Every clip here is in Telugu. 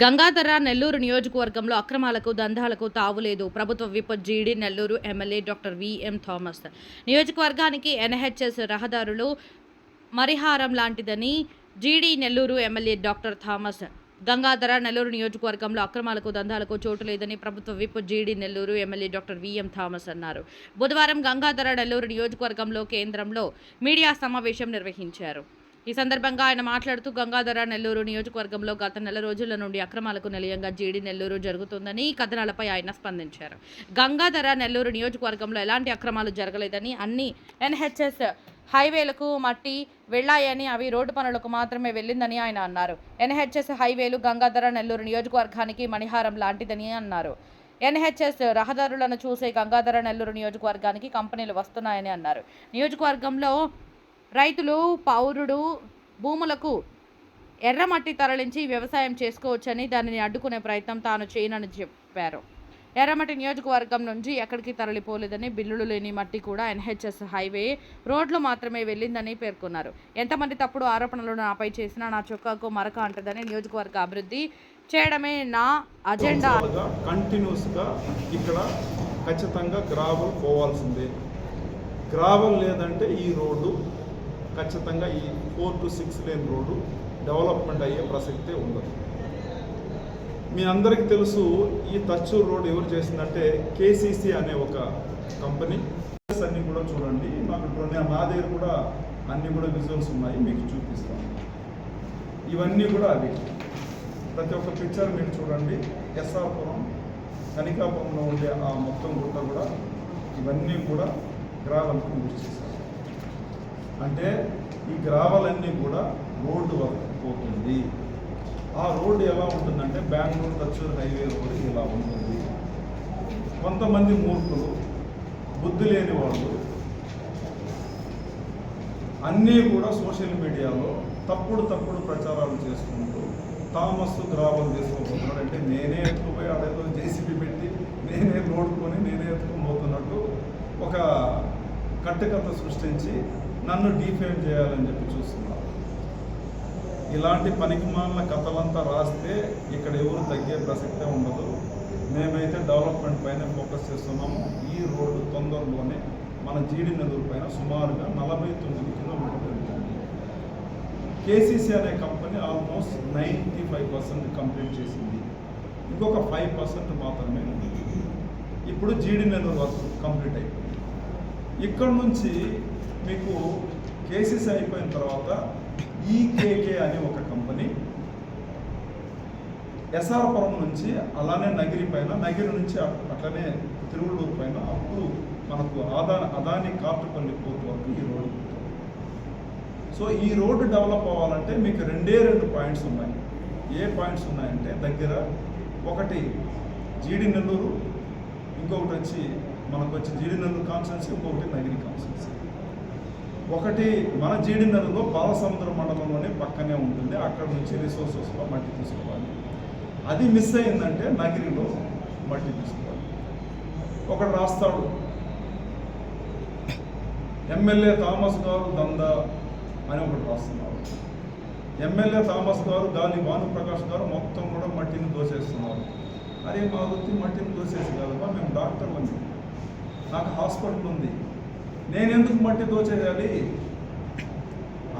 గంగాధర నెల్లూరు నియోజకవర్గంలో అక్రమాలకు దందాలకు తావులేదు ప్రభుత్వ whip GD Nellore MLA doctor VM Thomas. నియోజకవర్గానికి ఎన్హెచ్ఎస్ రహదారులు మరిహారం లాంటిదని GD Nellore MLA doctor Thomas. Gangadhara Nellore నియోజకవర్గంలో అక్రమాలకు దందాలకు చోటు లేదని ప్రభుత్వ whip GD Nellore MLA doctor VM Thomas అన్నారు. బుధవారం గంగాధర నెల్లూరు నియోజకవర్గంలో కేంద్రంలో మీడియా సమావేశం నిర్వహించారు. ఈ సందర్భంగా ఆయన మాట్లాడుతూ గంగాధర నెల్లూరు నియోజకవర్గంలో గత నెల రోజుల నుండి అక్రమాలకు నిలయంగా జీడి నెల్లూరు జరుగుతుందని కథనాలపై ఆయన స్పందించారు. గంగాధర నెల్లూరు నియోజకవర్గంలో ఎలాంటి అక్రమాలు జరగలేదని అన్ని ఎన్హెచ్ఎస్ హైవేలకు మట్టి వెళ్ళాయని అవి రోడ్డు పనులకు మాత్రమే వెళ్ళిందని ఆయన అన్నారు. ఎన్హెచ్ఎస్ హైవేలు గంగాధర నెల్లూరు నియోజకవర్గానికి మణిహారం లాంటిదని అన్నారు. ఎన్హెచ్ఎస్ రహదారులను చూసే గంగాధర నెల్లూరు నియోజకవర్గానికి కంపెనీలు వస్తున్నాయని అన్నారు. నియోజకవర్గంలో రైతులు పౌరుడు భూములకు ఎర్రమట్టి తరలించి వ్యవసాయం చేసుకోవచ్చని దానిని అడ్డుకునే ప్రయత్నం తాను చేయనని చెప్పారు. ఎర్రమట్టి నియోజకవర్గం నుంచి ఎక్కడికి తరలిపోలేదని బిల్లులు లేని మట్టి కూడా ఎన్హెచ్ఎస్ హైవే రోడ్లు మాత్రమే వెళ్ళిందని పేర్కొన్నారు. ఎంతమంది తప్పుడు ఆరోపణలు నాపై చేసినా నా చొక్కాకు మరక అంటదని నియోజకవర్గ అభివృద్ధి చేయడమే నా అజెండా. కంటిన్యూస్గా ఇక్కడ ఖచ్చితంగా గ్రావల్ పోవాల్సిందే. గ్రావల్ లేదంటే ఈ రోడ్డు ఖచ్చితంగా ఈ four to six lane road development అయ్యే ప్రసక్తే ఉండదు. మీ అందరికీ తెలుసు ఈ తచ్చూరు రోడ్ ఎవరు చేసిందంటే కేసీసీ అనే ఒక కంపెనీ. అన్నీ కూడా చూడండి. మాకు ఇప్పుడు నా దగ్గర కూడా అన్నీ కూడా విజువల్స్ ఉన్నాయి. మీకు చూపిస్తాను ఇవన్నీ కూడా అవి. ప్రతి ఒక్క పిక్చర్ మీరు చూడండి. ఎస్ఆర్పురం కనికాపురంలో ఉండే ఆ మొత్తం గుట్ట కూడా ఇవన్నీ కూడా గ్రావెల్కి యూజ్ అంటే ఈ గ్రావెలన్నీ కూడా రోడ్డు వరకు పోతుంది. ఆ రోడ్డు ఎలా ఉంటుందంటే బెంగళూరు తచ్చూరు హైవే రోడ్డు ఇలా ఉంటుంది. కొంతమంది మూర్ఖులు బుద్ధి లేని వాళ్ళు అన్నీ కూడా సోషల్ మీడియాలో తప్పుడు తప్పుడు ప్రచారాలు చేసుకుంటూ థామస్ గ్రావల్ చేసుకోబోతున్నాడు అంటే నేనే ఎత్తుకుపోయి అదేదో జేసీబీ పెట్టి నేనే రోడ్డు కొని నేనే ఎత్తుకొని పోతున్నట్టు ఒక కట్టుకథ సృష్టించి నన్ను డీఫేమ్ చేయాలని చెప్పి చూస్తున్నారు ఇలాంటి పనికిమాలిన కథలంతా రాస్తే ఇక్కడ ఎవరు తగ్గే ప్రసక్తే ఉండదు. మేమైతే డెవలప్మెంట్ పైన ఫోకస్ చేస్తున్నాము. ఈ రోడ్డు తొందరలోనే మన జీడి నదుల పైన సుమారుగా నలభై తొమ్మిది కిలోమీటర్లు వెళ్తుంది. కేసీసీ అనే company almost ninety five percent complete చేసింది. ఇంకొక ఫైవ్ పర్సెంట్ మాత్రమే ఉంది. ఇప్పుడు జీడి నెల్లూరు వర్క్ కంప్లీట్ అయిపోయింది. ఇక్కడ నుంచి మీకు కేసెస్ అయిపోయిన తర్వాత ఈకేకే అనే ఒక కంపెనీ ఎస్ఆర్పురం నుంచి అలానే నగిరి పైన నగిరి నుంచి అట్లనే తిరువళ్ళూరు పైన అప్పుడు మనకు ఆదా అదాని కాటుపల్లి పోర్ట్ వరకు ఈ రోడ్డు సో ఈ రోడ్డు డెవలప్ అవ్వాలంటే మీకు రెండే రెండు పాయింట్స్ ఉన్నాయి. ఏ పాయింట్స్ ఉన్నాయంటే దగ్గర ఒకటి జీడి నెల్లూరు ఇంకొకటి వచ్చి మనకు వచ్చి జీడి కాన్స్టెన్సీ ఇంకొకటి నగిరి కాన్స్టెన్సీ ఒకటి మన జీడి బాలసముద్ర మండలంలోనే పక్కనే ఉంటుంది. అక్కడ నుంచి రిసోర్సెస్లో మట్టి తీసుకోవాలి. అది మిస్ అయిందంటే నగిరిలో మట్టి తీసుకోవాలి. ఒకడు రాస్తాడు. ఎమ్మెల్యే థామస్ గారు దంద అని ఒకటి రాస్తున్నారు ఎమ్మెల్యే థామస్ గారు గాలి భానుప్రకాష్ గారు మొత్తం కూడా మట్టిని దోసేస్తున్నారు. అరే మా వృత్తి మట్టిని దోసేసి నాకు హాస్పిటల్ ఉంది. నేను ఎందుకు మట్టి దోచేయాలి?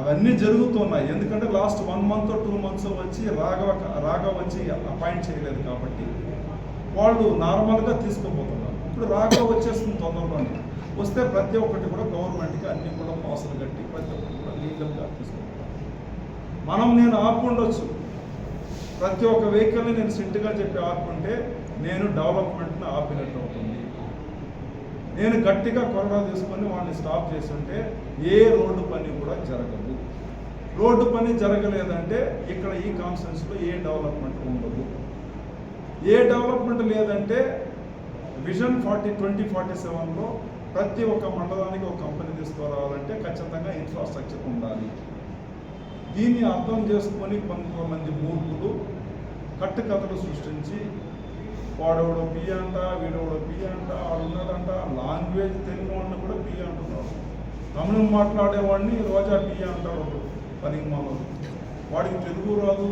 అవన్నీ జరుగుతున్నాయి. ఎందుకంటే last one month two months వచ్చి రాఘవ రాఘవ వచ్చి అపాయింట్ చేయలేదు కాబట్టి వాళ్ళు నార్మల్గా తీసుకుపోతున్నారు. ఇప్పుడు రాఘవ వచ్చేస్తుంది తొందరలోనే. వస్తే ప్రతి ఒక్కటి కూడా గవర్నమెంట్కి అన్ని కూడా పాసులు కట్టి ప్రతి ఒక్కటి కూడా లీగల్గా తీసుకుంటారు మనం నేను ఆపుకుండొచ్చు. ప్రతి ఒక్క వెహికల్ని నేను సిట్గా చెప్పి ఆపుకుంటే నేను డెవలప్మెంట్ని ఆపినట్టు అవుతుంది. నేను గట్టిగా కొరడా తీసుకొని వాళ్ళని స్టాప్ చేస్తుంటే ఏ రోడ్డు పని కూడా జరగదు. రోడ్డు పని జరగలేదంటే ఇక్కడ ఈ కాన్స్టెన్స్లో ఏ డెవలప్మెంట్ ఉండదు. ఏ డెవలప్మెంట్ లేదంటే విజన్ ఫార్టీ ట్వంటీ ఫార్టీ సెవెన్లో ప్రతి ఒక్క మండలానికి ఒక కంపెనీ తీసుకురావాలంటే ఖచ్చితంగా ఇన్ఫ్రాస్ట్రక్చర్ ఉండాలి. దీన్ని అర్థం చేసుకొని కొంతమంది మూర్ఖులు కట్టుకథలు సృష్టించి వాడెవడో బి అంట వీడెవడో బి అంట వాడు ఉన్నదంట. లాంగ్వేజ్ తెలుగు వాడిని కూడా బి అంటున్నాడు తమిళం మాట్లాడేవాడిని రోజా బి అంటాడు. ఒకడు పనికి వాడికి తెలుగు రాదు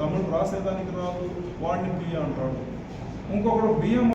తమిళం రాసేదానికి రాదు వాడిని బి అంటాడు. ఇంకొకడు బియ్యం